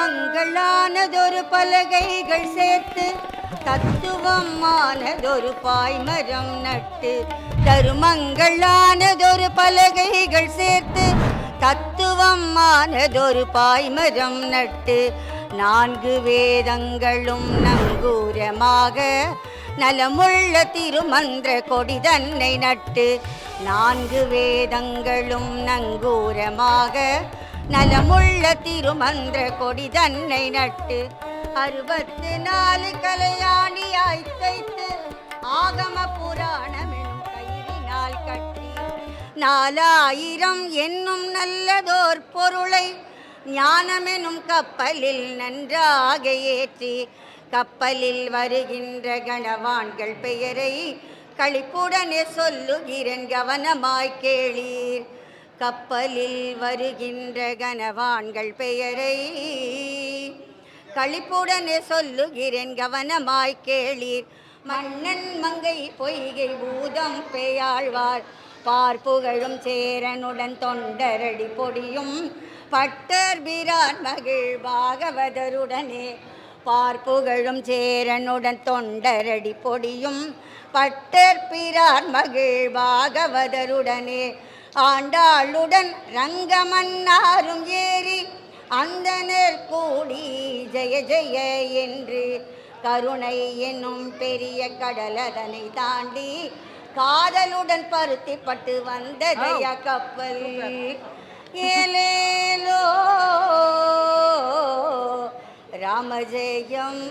மங்களானதொரு பலகைகள் சேர்த்து தத்துவமானதொரு பாய்மரம் நட்டு தருமங்களானதொரு பலகைகள் சேர்த்து தத்துவமானதொரு பாய்மரம் நட்டு நான்கு வேதங்களும் நங்கூரமாக நலமுள்ள திருமந்திர கொடி தன்னை நட்டு நான்கு வேதங்களும் நங்கூரமாக நலமுள்ள திருமந்திர கொடி தன்னை நட்டு அறுபத்து நாலு கலையாணியாய் தைத்து ஆகம புராணம் எனும் கயிறினால் கட்டி நாலாயிரம் என்னும் நல்லதோர் பொருளை ஞானமெனும் கப்பலில் நன்றாக ஏற்றி கப்பலில் வருகின்ற கணவான்கள் பெயரை களிப்புடனே சொல்லுகிறேன் கவனமாய் கேளீர். கப்பலில் வருகின்ற கனவான்கள் பெயரை களிப்புடனே சொல்லுகிறேன் கவனமாய் கேளீர். மன்னன் மங்கை பொய்கை பூதம் பெயாழ்வார். பார்ப்புகழும் சேரனுடன் தொண்டரடி பொடியும் பட்டர் பிரான் மகிழ் பாகவதருடனே. பார்ப்புகழும் சேரனுடன் தொண்டரடி பொடியும் பட்டர் பிரான் மகிழ் பாகவதருடனே. ஆண்டாளுடன் ரங்கமன்னாரும் ஏறி அந்தனர் கூடி ஜெய ஜெய என்று கருணை என்னும் பெரிய கடலதனை தாண்டி காதலுடன் பருத்தி பட்டு வந்ததைய கப்பல் ஏலேலோ ராமஜெயம்